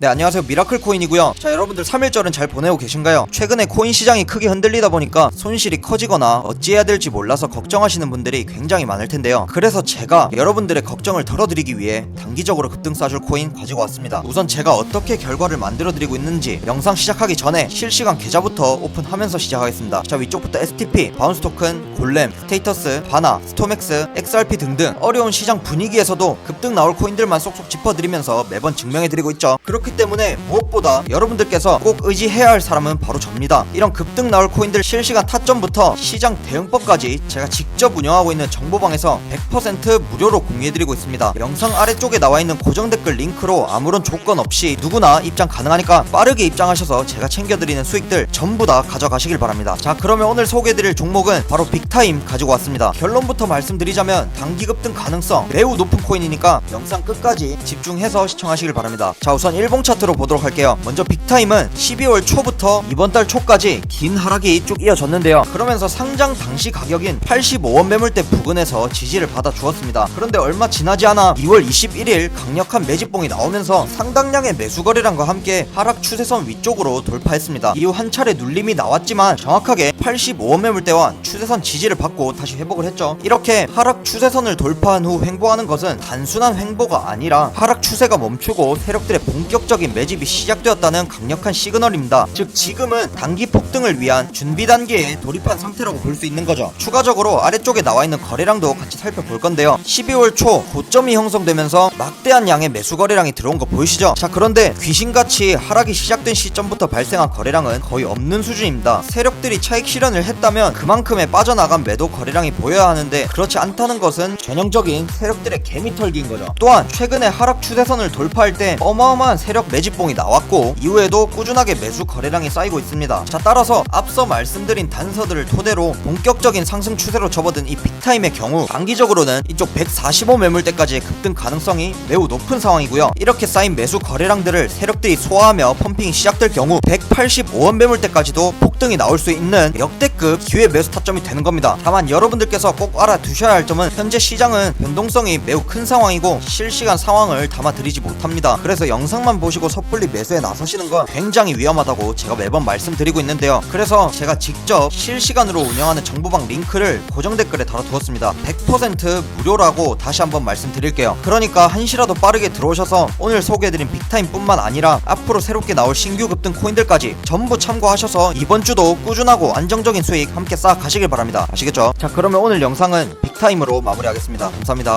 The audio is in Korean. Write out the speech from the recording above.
네 안녕하세요. 미라클 코인이고요. 자 여러분들 3일절은 잘 보내고 계신가요? 최근에 코인 시장이 크게 흔들리다 보니까 손실이 커지거나 어찌해야 될지 몰라서 걱정하시는 분들이 굉장히 많을 텐데요. 그래서 제가 여러분들의 걱정을 덜어드리기 위해 단기적으로 급등 쏴줄 코인 가지고 왔습니다. 우선 제가 어떻게 결과를 만들어 드리고 있는지 영상 시작하기 전에 실시간 계좌부터 오픈하면서 시작하겠습니다. 자 위쪽부터 STP, 바운스 토큰, 골렘, 스테이터스, 바나, 스톰엑스, XRP 등등 어려운 시장 분위기에서도 급등 나올 코인들만 쏙쏙 짚어드리면서 매번 증명해드리고 있죠. 그렇 기 때문에 무엇보다 여러분들께서 꼭 의지해야 할 사람은 바로 접니다. 이런 급등 나올 코인들 실시간 타점부터 시장 대응법까지 제가 직접 운영하고 있는 정보방에서 100% 무료로 공유해드리고 있습니다. 영상 아래쪽에 나와 있는 고정 댓글 링크로 아무런 조건 없이 누구나 입장 가능하니까 빠르게 입장하셔서 제가 챙겨드리는 수익들 전부 다 가져가시길 바랍니다. 자 그러면 오늘 소개해드릴 종목은 바로 빅타임 가지고 왔습니다. 결론부터 말씀드리자면 단기 급등 가능성 매우 높은 코인이니까 영상 끝까지 집중해서 시청하시길 바랍니다. 자 우선 일봉 차트로 보도록 할게요. 먼저 빅타임은 12월 초부터 이번 달 초까지 긴 하락이 쭉 이어졌는데요. 그러면서 상장 당시 가격인 85원 매물대 부근에서 지지를 받아 주었습니다. 그런데 얼마 지나지 않아 2월 21일 강력한 매집봉이 나오면서 상당량의 매수 거래량과 함께 하락 추세선 위쪽으로 돌파했습니다. 이후 한 차례 눌림이 나왔지만 정확하게 85원 매물대와 추세선 지지를 받고 다시 회복을 했죠. 이렇게 하락 추세선을 돌파한 후 횡보하는 것은 단순한 횡보가 아니라 하락 추세가 멈추고 세력들의 본격 적인 매집이 시작되었다는 강력한 시그널입니다. 즉 지금은 단기 폭등을 위한 준비 단계에 돌입한 상태라고 볼 수 있는 거죠. 추가적으로 아래쪽에 나와 있는 거래량도 같이 살펴볼 건데요. 12월 초 고점이 형성되면서 막대한 양의 매수 거래량이 들어온 거 보이시죠? 자 그런데 귀신같이 하락이 시작된 시점부터 발생한 거래량은 거의 없는 수준입니다. 세력들이 차익 실현을 했다면 그만큼의 빠져나간 매도 거래량이 보여야 하는데 그렇지 않다는 것은 전형적인 세력들의 개미털기인 거죠. 또한 최근에 하락 추세선을 돌파할 때 어마어마한 세력 매집봉이 나왔고 이후에도 꾸준하게 매수 거래량이 쌓이고 있습니다. 자 따라서 앞서 말씀드린 단서들을 토대로 본격적인 상승 추세로 접어든 이 빅타임의 경우 단기적으로는 이쪽 145 매물대까지의 급등 가능성이 매우 높은 상황이고요. 이렇게 쌓인 매수 거래량들을 세력들이 소화하며 펌핑이 시작될 경우 185원 매물대까지도 폭등이 나올 수 있는 역대급 기회 매수 타점이 되는 겁니다. 다만 여러분들께서 꼭 알아두셔야 할 점은 현재 시장은 변동성이 매우 큰 상황이고 실시간 상황을 담아드리지 못합니다. 그래서 영상만 보시고 섣불리 매수에 나서시는 건 굉장히 위험하다고 제가 매번 말씀드리고 있는데요. 그래서 제가 직접 실시간으로 운영하는 정보방 링크를 고정 댓글에 달아두었습니다. 100% 무료라고 다시 한번 말씀드릴게요. 그러니까 한시라도 빠르게 들어오셔서 오늘 소개해드린 빅타임뿐만 아니라 앞으로 새롭게 나올 신규 급등 코인들까지 전부 참고하셔서 이번 주도 꾸준하고 안정적인 수익 함께 쌓아 가시길 바랍니다. 아시겠죠? 자 그러면 오늘 영상은 빅타임으로 마무리하겠습니다. 감사합니다